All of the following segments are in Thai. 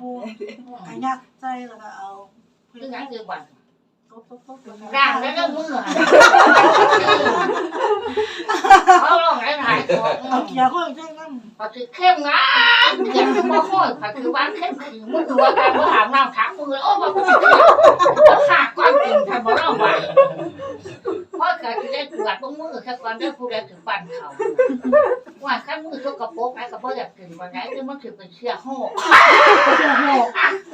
mua mua cái nhạc dây là bảo ờ, cứ gắn dây quần Gà nó nó mưa Không lo ngại này Ở kia có cái lắm Họ cứ ngã. Kìa nó mơ khôi Họ bán khem khỉ Mưa đùa cả bữa hàng tháng mưa Ôi mà cũng kìa Nó quan tình Thầy bỏ nó vậy พ่อเกิดได้ตรวจพวกมือแค่ก่อนได้ผู้ใดถึงปันเขาว่าขั้นมือทุากระโปรงไอ้กระโปรงอยากถึงวันไหนคือมันถือเป็นเชือกโห่เชือกโห่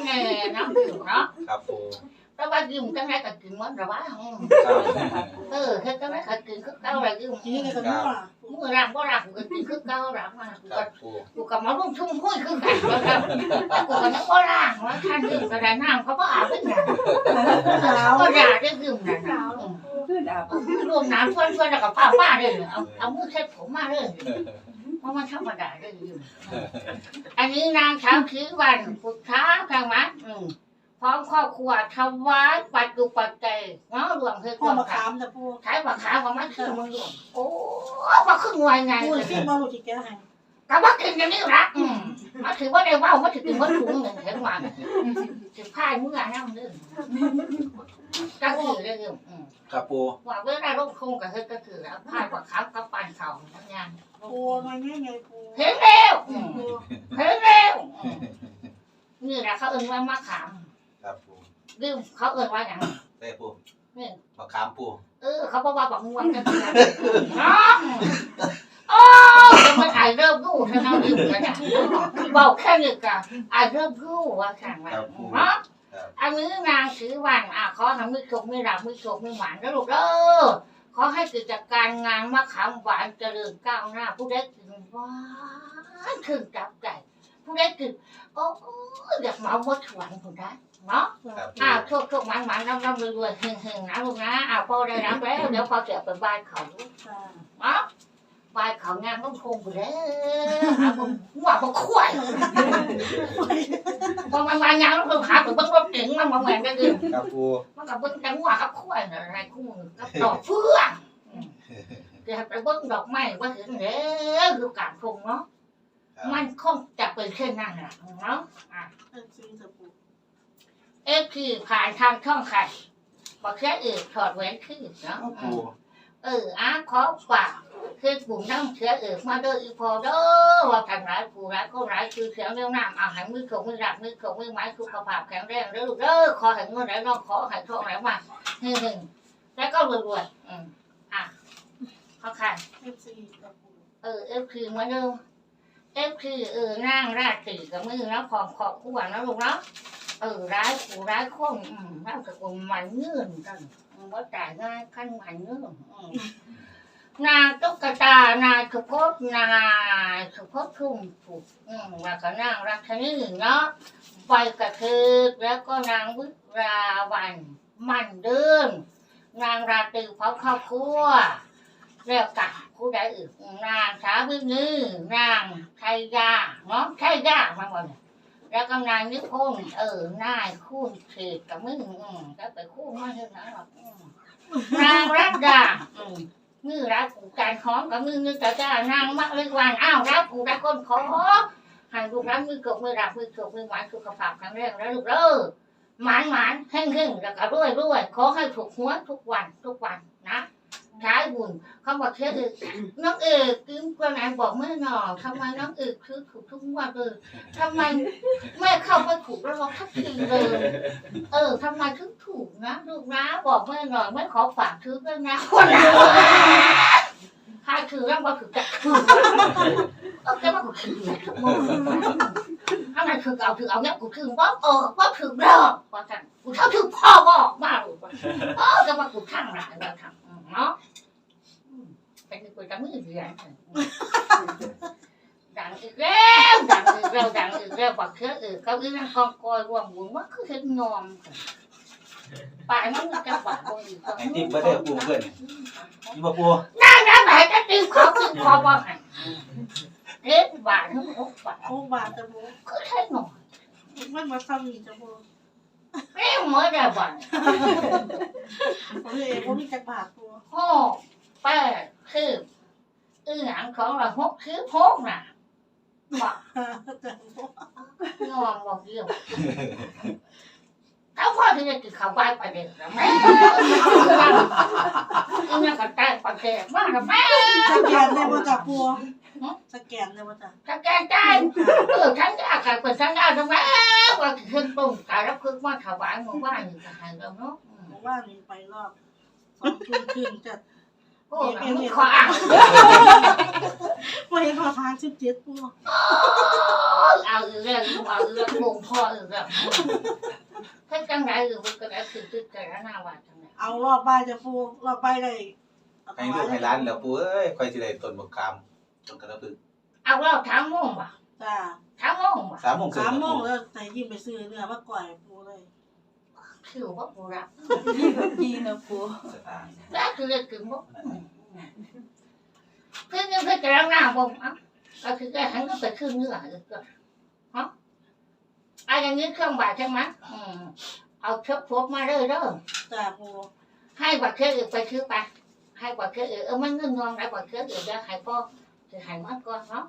แง่น้ำดื่มเนาะครับผมแต่ว่าดื่มจังไรก็กินมันระว่าเออแค่จังไรก็กินคือเก้าอะไรดื่มมือรังก็รังกูก็กินคือเก้ารังมากูก็กูกับมาลุ่มชุ่มพุ่ยคือกันแล้วกันกูกับนักก็รังว่าท่านดื่มกระดานน้ำเขาก็อาบเป็นหนาวก็ด่าได้ดื่มหนาว ดาบรวมน้ำช่วยๆแล้วก็ป้าป้าเลยเอาเอามือเช็ดผมมาเลยเพราะมันธรรมดาได้ดื่มอันนี้นางเช้าคือวันพุทธาทางมัดอืมพร้อมครอบครัวถวายปัจจุปัจจัยเนาะรวมคือพ่อความมาขามขามจ้ะปูใช้บักขามของมันคือมึงรวมโอ้บักขึ้นไวไงปูเลยที่มาลูกที่แกให้ ก็บักกินอย่างนี้ละอืมมาถือว่าได้ว่ามาถือว่าถุงหนึ่งเห็นว่าถือผ้าเมื่อนั่งเรื่องก็คือเรื่องอืมครับปูว่าเวลาลงคงก็คือก็คือแล้วผ้าบักขามกับปันเขาทั้งงานปูมาไงไงปูเห็นแล้วอืมปูเห็นแล้วอืมนี่แหละเขาเอ่นว่ามะขามครับปูลืมเขาเอ่นว่าอย่างได้ปูนี่มะขามปูเออเขาบอกว่าบักม่วงกันน้องโอ้จะมันไอเริ่มรู้ถ้าเราดื่มกันนะ บอกแค่นี้ก็ไอเริ่มรู้ว่าแข่งว่าเนาะอันนี้นางถือวันอะขอทำมือโชคไม่รับมือโชคไม่หวานนะลูกเด้อขอให้กิจการงานมะขามหวานเจริญก้าวหน้า ผู้ใดกินหวานถึงจับใจผู้ใดกินโอ้อยากเมาหมดหวานคนได้เนาะครับปูอ้าวโชคโชคมันมันน้ำน้ำรวยรวยเฮงเฮงนะลูกนะอ้าวพอได้รับแล้วเดี๋ยวพอจะไปบ้านเขาจ้าเนาะ บ้านเขางานต้องคงไปแล้วหาผมหัวผมข่วยพอมันมายงานต้องหาผมเบิ้งรถเก๋งมันมาแหวนกันดิครับปูมันกับเบิ้งจังหวกับข่วยอะไรคู่มือกับดอกเฟื่องเดี๋ยวไปเบิ้งดอกไม้ว่าถึงแล้วคือการคงเนาะมันคงจะเป็นเช่นนั้นแหละเนาะเออจริงจ้ะปูเอฟคือผ่านทางช่องใครบอกแค่เออถอดแหวนคือเนาะ เอออาขอฝากคือปุ่มน้ำเชื้อเอกมาเด้ออีพอเด้อว่าทางร้ายผู้ร้ายก็ร้ายคือเสียงเรื่องน้ำเอาหันมือขงมือรักมือขงมือไม้สุขภาพแข็งแรงเด้อลูกเด้อขอให้เงินไหลน้องขอให้ทองไหลมาหนึ่งหนึ่งแล้วก็รวยๆอืมอะเขาค่ะเอฟซีจ้ะปูเออเอฟคือมาเดิมเอฟคือเออนั่งราดตีกับมือแล้วพร้อมขอบคู่นะลูกเนาะ เออร้ายผู้ร้ายคนอืมนั่นก็คงมันเงื่อนกันว่าจ่ายง่ายขั้นมันเงื่อนอืมนางตุ๊กตานายสุพจน์นายสุพจน์ทุ่มผูกอืมแล้วก็นางรัชนีเนาะใบกระทึกแล้วก็นางวิราวัน มันเดินนางราตรีเผาข้าวคั่วแล้วกับผู้ใดอื่นนางสาวินีนางไทยยาเนาะไทยยามาหมดเลย แล้วก็นางนิพนธ์เออนายคู่เขตกับมึงอืมแล้วไปคู่มาเท่านั้นหรอกอืมนางรัตดาอืมมือรักกูการหอมกับมือนึกแต่จะนางมักเลยวันอ้าวรักกูรักคนขอให้ลูกรักมือกบมือรักมือกบมือหวานสุขภาพแข็งแรงแล้วลูกเด้อหมานหมานแห้งแห้งแล้วก็รวยรวยขอให้ถูกหัวทุกวันทุกวันนะ ใช้บุญเขาบอกเชื่อเอกน้องเอกกินกระนายบอกแม่หน่อทำไมน้องเอกคือถูกทุกวันเลยทำไมแม่เข้าไม่ถูกแล้วเราทักทีเลย เออทำไมถึงถูกนะลูกนะบอกแม่หน่อไม่ขอฝากซื้อด้วยนะคนละใครถือแล้วมาถือจะถือเออแกมากูถือทุกโมงถ้าไหนถือเอาถือเอาเนี่ยกูถือว่าเออว่าถือเด้อว่าจันกูเท่าถือพ่อบอกมาลูกเออจะมากูทั้งหลายแล้วทำเนาะ เป็นกูจะมือเดียวดังอีกแล้วดังอีกแล้วดังอีกแล้วบอกเชื่อเออเขาอีนั่งกองกอยรวมบุญว่าคือเห็นนอมป่ายมันจะบาดบนอีกไอ้ติ๊บเบอร์เดอร์ปูเพื่อนยี่บ่ปูนั่นนะไหนจะตีขอตีขอว่าไงเด็ดบาททั้งหกบาทโอ้บาทจ้ะปูคือใช่หน่อยมันมาซ้ำอีกจ้ะปูเรียกเมื่อได้บาทผมเลยผมมีจักบาทปูหก à, แป้งคืออือหนังของเราหกคือโพกน่ะบอกงองบอกเยี่ยมเขาพ่อที่จะกินขาวบ้ไปเด็กนะแม่อีนั่นก็ตาไปากแก่มากนแม่สแกนได้บ่จ้ะปัวสแกนได้บ่จ้ะสแกนได้เออฉันจะอากาศเปิดฉันได้ทำไมว่าขึ้นปุ่มกายรับขึ้นว่าขาวไปมองว่านอยู่ทหารเราเนาะมองว่านไปรอบสองทุ่มครึ่งจะ โอ้ยขออ่านไม่เห็นพอทางสิบเจ็ดปูเอาเรื่องเอาเรื่องงงพ่อเรื่องเพิ่งจังไรหรือว่าก็ได้คือคือแต่ละหน้าว่าจังไรเอารอบบ่ายจะปูรอบบ่ายได้เอาให้ลูกให้ร้านแล้วปูเอ้ยคอยสิได้ต้นบักขามต้นกระพึกเอาเราทั้งโมงป่ะจ้าทั้งโมงป่ะสามโมงครึ่งสามโมงแล้วแต่ยิ้มไปซื้อเนื้อมาก่อยปูเลย คือว่าปูรักดีนะปูสตางค์แล้วคือเรื่องกึ่งบ่เพื่อนเพื่อนจะรังหน้าบ่อะก็คือแกหันก็ไปขึ้นเนื้อเลยก็ฮะอะอย่างนี้เครื่องบาดใช่ไหมอืมเอาเชือกพกมาเลยเด้อจ้าปูให้บัตรเครื่องอื่นไปซื้อไปให้บัตรเครื่องอื่นเออมันเงินนองได้บัตรเครื่องอื่นแล้วให้พ่อจะให้มันก่อนเนาะ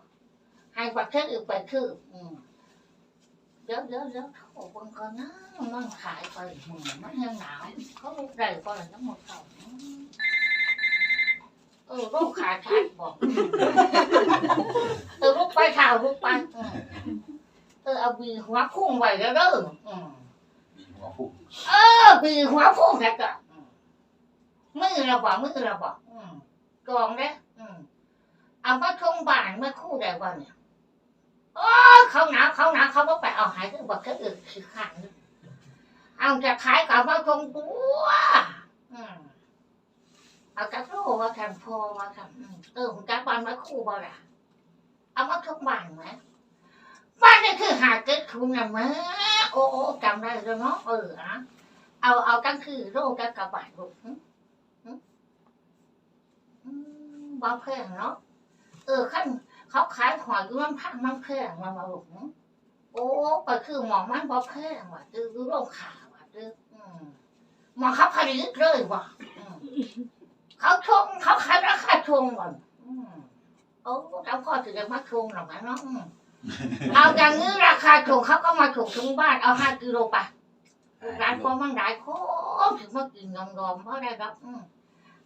ให้บัตรเครื่องอื่นไปคืออืมเดี๋ยวเดี๋ยวเดี๋ยวโอ้บังก่อนนะมันขายไปอืมมันยังหนาวเขาได้ก่อนทั้งหมดเขาเออลูกขาขาดบอกเออลูกไปเท้าลูกไปอืมเออเอาบีหัวพุ่งไว้แล้วเด้ออืมมีหัวพุ่งเออบีหัวพุ่งแท้ก็อืมมือเราบอกมือเราบอกอืมกองเด้ออืมเอามาทงบ้านมาคู่ได้บ่เนี่ยโอ้ เขาหนาวเขาหนาวเขาบ่ไปเอาหายก็บอกเขาอื่นคือขันเอาจะขายกับมาทงตัวอืมเอาจักโลว่าทำพอว่าทำเออผมจักบ้านมาคู่บ่ล่ะเอามาทงบ้านไหมบ้านนี่คือหาเกิดคุณนะแม่โอ้โอ้จำได้แล้วเนาะเอออะเอาเอากันคือโลกันกับบาทลูกหึหึอืมบ่งเนาะเออขั้น เขาขายหอยอยู่มันพักมันแพงมามาลูกหึโอ้ก็คือหมองมันบ่แพงว่ะตื้อดูโลขาว่ะตื้ออืมหมองเขาผลิตเลยว่ะอืมเขาชงเขาขายราคาชงว่ะอืมโอ้เจ้าพ่อถึงจะมาชงหรอกนะเนาะอืมเอาอย่างนี้ราคาถูกเขาก็มาถูกถึงบ้านเอาห้ากิโลไปร้านความมันหลายโคตรถึงมากินยอมยอมเพราะได้รับอืม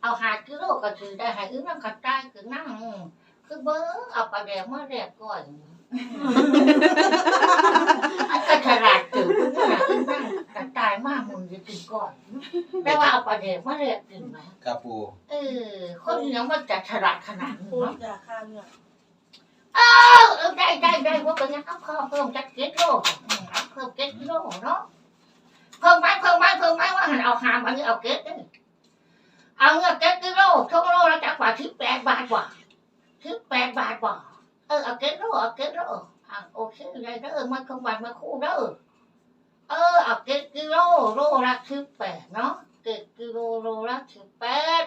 เอาห้ากิโลก็ถือได้ให้อึ้งนั่งขัดใต้คือนั่งอืม คือเบิ้งเอาปลาแดงมาแรกก่อนอันก็ฉลาดตื่นขึ้นมาอึ้งนั่งขัดใต้มากมึงจะกินก่อนแต่ว่าเอาปลาแดงมาแรกกินไหมครับปู่เออคนนี้มันจะฉลาดขนาดนี้ปูเนาะจ้าค่าเนื้อเออเออได้ได้ได้ว่าเป็นยังเอาเพิ่มเพิ่มจักเก็ตโลอืมเอาเพิ่มเก็ตโลเนาะเพิ่มไหมเพิ่มไหมเพิ่มไหมว่าหันเอาหามอันนี้เอาเก็ตเด้อเอาเงินเก็ตกิโลชั่วโลละจักกว่าที่แปดบาทกว่า ที่แปดบาทกว่เออเอาเก็ตโลเอาเก็ตโลอะโอเคเลยเด้อมันคงวันมาคู่เด้อเออเอาเก็ตกิโลโลละที่แปดเนาะเก็ตกิโลโลละที่แปด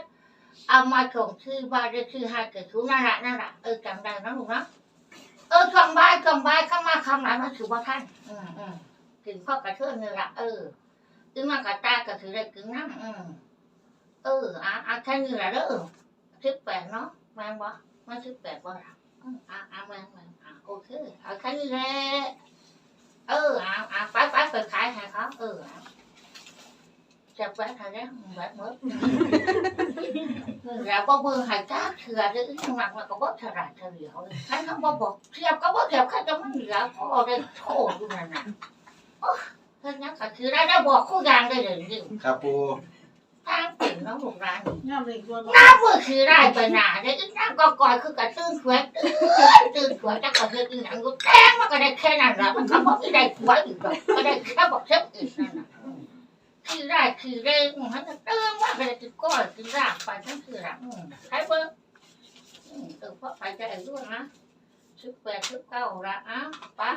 เอามาส่งที่บ้านได้ที่ห้าเกิดทุนนั่นแหละนั่นแหละเออจำได้นะลูกนะเออคำใบคำใบคำมาคำไหนมาถือว่าท่านอืมอืมถึงพ่อกระเทือนนี่ละเออถึงมากระตายก็ถือได้ถึงนั่งอืมเอออะอะแค่นี้แหละเด้อสิบแปดเนาะแมงวะ มาสิบแปดบ่ล่ะอืมอะอะแมงแมงอะโอเคเอาแค่นี้แหละเอออะอะไปไปไปขายให้เขาเอออะจะแปดให้แล้แบบเมื่อแล้วก็เบิ่งให้จ้าเถื่อเด้อข้างหลังมันก็บ่ฉลาดเฉลียวเลยใครทำบ่บอกเทียบก็บ่เทียบใครจะไม่เหลือพ่อได้โทษอยู่นั่นน่ะโอ้เพิ่นยังก็คือได้ได้บอกคู่ยางได้เลยจริงครับปู นน้องลูกร้านนี่ย่ำเล็กตัวน้ามือคือได้ไปหนาได้อีกน้ำก็ก่อยคือกระตื้นขวดตื้นตื้นขวดจักก็คืออีหยังกูแจ้งมันก็ได้แค่นั้นละมันก็บ่ได้ขวดอีกดอกก็ได้แค่บอกเช็บอีกนั่นน่ะคือได้คือได้อืมันก็เติมว่าก็ได้คือก้อยคือรากไปทั้งคือรากใครเบิ่งอืมเออพอไปได้ด้วยนะสิบแปดสิบเก้าละอ้าวปะ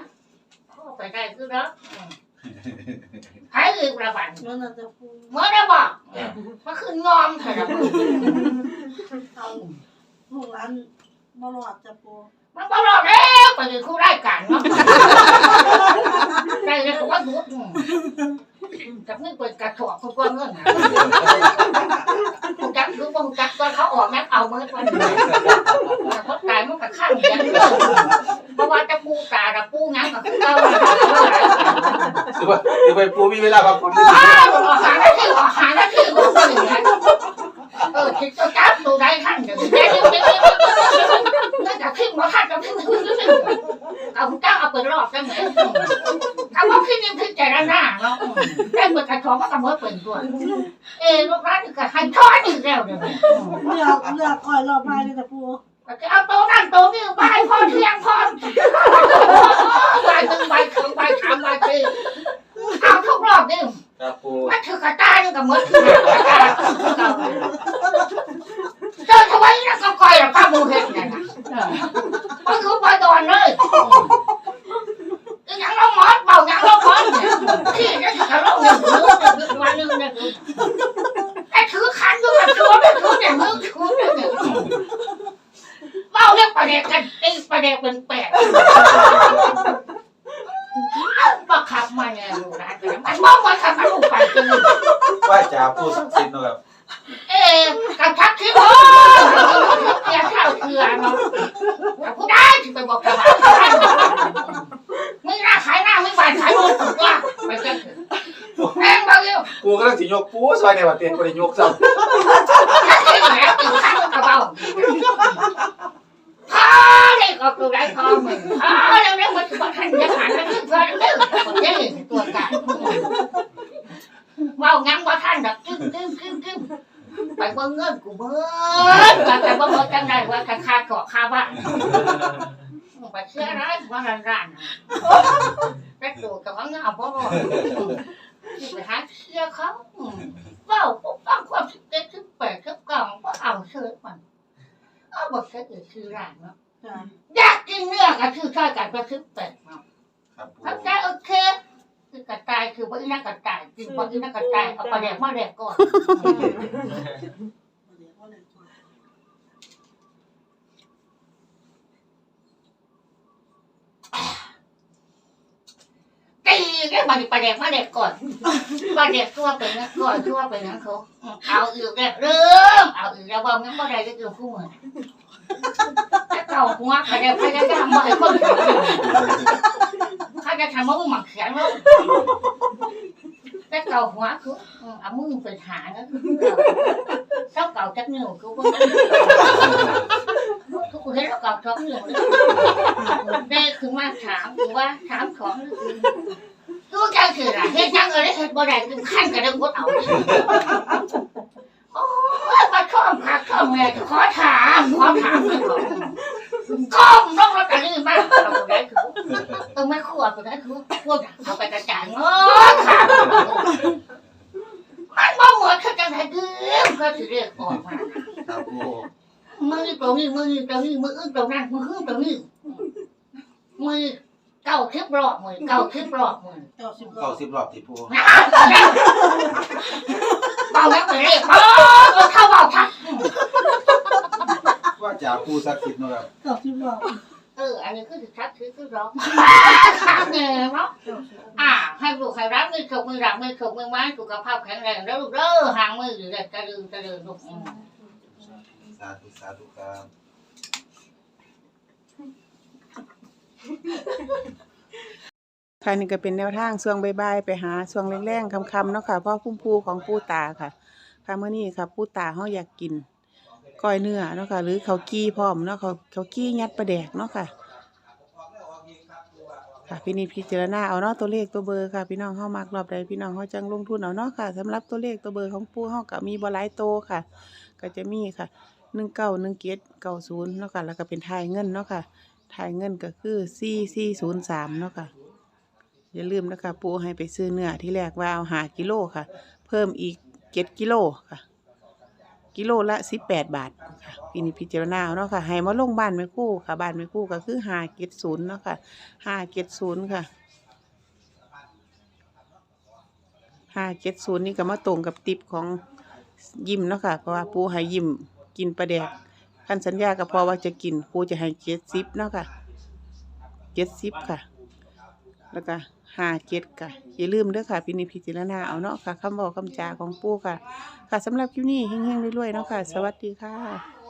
พ่อไปได้คือแล้ว หายอีกระบาดมันน่าจะปูเมื่อได้บอกมันคืองอมเถอะนะมึงเอาลูกร้านบรอดจะปูมันบอกเราแล้วไปดูคู่ได้กันเนาะได้เลยก็ว่าดูอืมกับนี่เป็นกระถอกคนกว้างเงินนะกูจักรู้ว่ากูจักตอนเขาออกแม็กเอาเมื่อวันนี้แต่เขาตายมันก็ข้างอย่างนี้เพราะว่าจะกู ปูตากับปูหยังกับปูเก่า คือว่าคือไปปู มีเวลาพักผ่อนอ้าวออกหาหน้าที่หาหน้ที่ก็เป็นอย่างนั้นเออคิดจะจับตัวใดท่านเดี๋ยวเดี๋ยวเดี๋ยวเดี๋ยวนั่นจะขึ้นมาท่านจะขึ้นขึ้นขึ้นเอาเจ้าเอาไปรอบได้ไหมคำว่าขึ้นนี่ขึ้นใจระนาเนาะได้เปิดกระชองก็กำว่าเปิดตัวเออลูกร้านก็ให้ช้อนอีกแล้วเดี๋ยวเลือกเลือกคอยรอบไปเลยแต่ปูเอาตัวนั่นตัวนี้ใบพอเที่ยงพอใบหนึ่งใบสองใบสามใบสี่ เอาทุกรอบนี่ครับปูมันถือกระตายนี่ก็เหมือนถือกระตายเจอทำไมนักก็คอยหรอข้ามูเห็นนั่นนะมันคือไปก่อนเลยยังน้องมอสเบายังน้องมอสเนี่ยที่จะถือกระโหลกหนึ่งมือวันหนึ่งเนี่ยไอ้ถือขันอยู่กับตัวไม่ถือเนี่ยมือถือเนี่ยเมาเรียกประเด็กกันไอ้ประเด็กเป็นแปดบังคับมาเนี่ยลูกนะมันมองมาขับมันลูกไปจน ว่าจ่าปูสักสินเนาะครับ เอ๊ะกับทักที่โอ้เกียร์ข้าวเถื่อนเนาะแต่ผู้ได้ที่ไปบอกกับว่าไม่น่าขายหน้าไม่บานขายมือถูกว่าไปเจอแม่งมาเร็วปูก็ต้องสิยกปูซอยในวันเตียงบ่ได้ยกซ้ำทักที่ไหนตื่นข้าวกระเป๋าพอเลยก็ตัวได้พอมึงพอแล้วเนี่ยมันบอกท่านจะหันแล้วคือพอแล้วเนี่ยคนนี้ตัวการว่างั้นว่าท่านแบบกึ้งกึ้งกึ้งกึ้งไปเบิ่งเงินกูเบิ่งแต่แต่บ่บ่จังได้ว่าคันค่าเกาะค่าบ้านไปเชื่อร้ายว่าร้านร้านแต่ตัวกับว่าเงาบ่รอดที่ ไปหาเชื่อเขาเว้าปุ๊บฟังความสิบเจ็ดสิบแปดสิบเก้าก็เอาเชื่อมันเอาบ่เชื่ออีกชื่อร้านเนาะจ้ะอยากกินเนื้อก็ชื่อช่วยกันไปสิบแปดเนาะครับปูเข้าใจโอเคคือกระต่ายคือบ่อีนักกระต่ายกินบ่อีนักกระต่ายเอาปลาแดกมาแดกก่อน ตีแค่มาดิประเด็กมาเด็กก่อนประเด็กตัวเป็นนะก่อนตัวเป็นนะเขาเอาอีกแล้วเริ่มเอาอีกแล้วว่างั้นบ่ได้ก็คือคู่มือถ้าเก่าหัวประเด็กพยายามบ่ให้คนเห็นเขาจะทำว่ามึงหมักเสียงแล้วแต่เก่าหัวคือเอามึงไปหานะเจ้าเก่าจักนิ้วคือว่าทุกคนเห็นเก่าจักนิ้วเลยได้คือมาถามคือว่าถามของ รู้จังคืออะไรเฮ็ดจังเออได้เฮ็ดบ่ได้คือขั้นกระดังบ่เอาเลยโอ้ยมาชอบคักชอบแม่ขอถามขอถามเลยขอก้มลงแล้วกันนี่มาเอาไปได้คือเออไม่ขวดไปได้คือพวกเอาไปกระจายเนาะถามมันบ่เหมือนคือจังได๋คือก็สิเรียกออกมาครับปูมือตรงนี้มือตรงนี้มืออื่นตรงนั้นมืออื่นตรงนี้มือเก้าคลิปรอบมือเก้าคลิปรอบมือเก้าสิบรอเก้าบสิบรอบที่ปูเบาแล้วไปเลยเบาเข้าเบาทักว่าจ่าปูสักสินเนาะครับเก้าสิบรอบเอออันนี้คือทักคือคือร้องทักเนี่ยเนาะอ่าให้ลูกให้รักมือถกมือรักมือถกมือไม้สุขภาพแข็งแรงแล้วลูกเด้อห่างมืออยู่เลยจะลืมจะลืมลูกสาธุสาธุครับ ค่ะนี่ก็เป็นแนวทางช่วงใบ่ายๆไปหาช่วงแรงๆคำๆเนาะค่ะเพราะพุ่มพูของปูตาค่ะค่ะเมื้อนี้ค่ะปูตาเฮาอยากกินก้อยเนื้อเนาะค่ะ หรือเข้ากี้พร้อมเนาะเขาเข้ากี้ยัดปลาแดกเนาะค่ะ ค่ะพี่นิจพิจารณาเอาเนาะตัวเลขตัวเบอร์ค่ะพี่น้องเฮามักรอบใดพี่น้องเฮาจังลงทุนเอาเนาะค่ะสำหรับตัวเลขตัวเบอร์ของปูเฮาก็มีบ่หลายโตค่ะ ก็จะมีค่ะ191790เกตเก้าศูนย์เนาะค่ะแล้วก็เป็นทายเงินเนาะค่ะทายเงินก็คือ4403เนาะค่ะ อย่าลืมนะคะปูให้ไปซื้อเนื้อที่แรกว่าเอาหากิโลค่ะ เพิ่มอีกเจ็ดกิโลค่ะ กิโลละสิบแปดบาทค่ะปีนี้พิจารณาเนาะค่ะให้มาลงบ้านไม่คู่ค่ะบ้านไม่คู่ก็คือหาเจ็ดศูนย์เนาะค่ะหาเจ็ดศูนย์ค่ะหาเจ็ดศูนย์นี่ก็มาตรงกับติปของยิมเนาะค่ะ เพราะว่าปูให้ยิมกินปลาแดกคันสัญญาก็พอว่าจะกินปูจะให้เจ็ดสิบเนาะค่ะเจ็ดสิบค่ะ แล้วก็ ห้าเจ็ดค่ะอย่าลืมเด้อค่ะพินิจพิจารณาเอาเนาะค่ะคำบอกคำจาของปู่ค่ะ ค่ะสำหรับคลิปนี้เฮงๆรวยๆเนาะค่ะ สวัสดีค่ะ